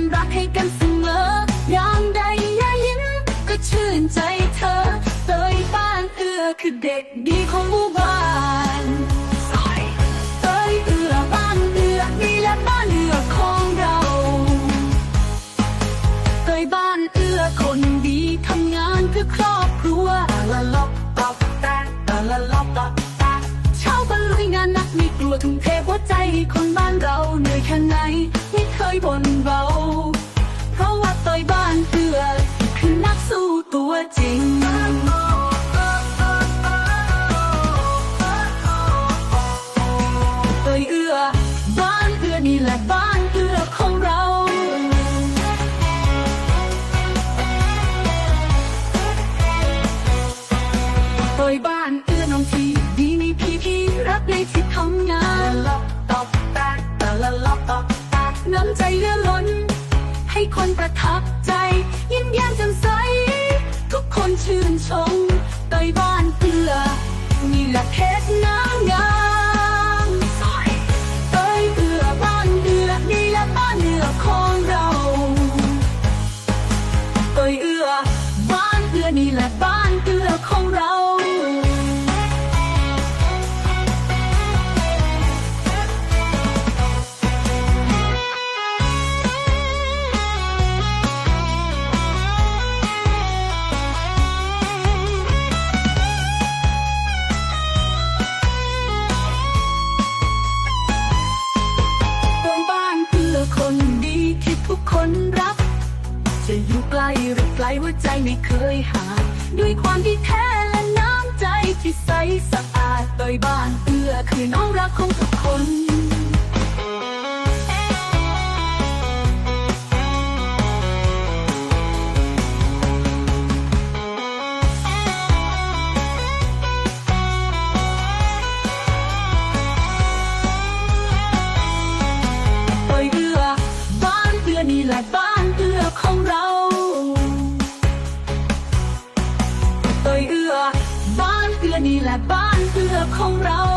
อนรักให้กันเสมอยามใดยายิ้มก็ชื่นใจเธอเตยบ้านเอือคือเด็กดีของหมู่บ้านเตยเอือบ้านเอือนี่และบ้านเอื้อของเราเตยบ้านเอือคนดีทำงานเพื่อครอบครัวละลบตอบแต่ละลบตอบแต่ช้าบรรลุยงานนักไม่กลัวทุ่มเทหัวใจคนบ้านเราเหนื่อยแค่ไหน hơi buồn vào sống tay ban tựa như là hết จะอยู่ไกลหรือไกลว่าใจไม่เคยห่างด้วยความที่แท้และน้ำใจที่ใสสะอาดโดยบ้านเอื้อคือน้องรักของทุกคน และบ้านเพื่อของเรา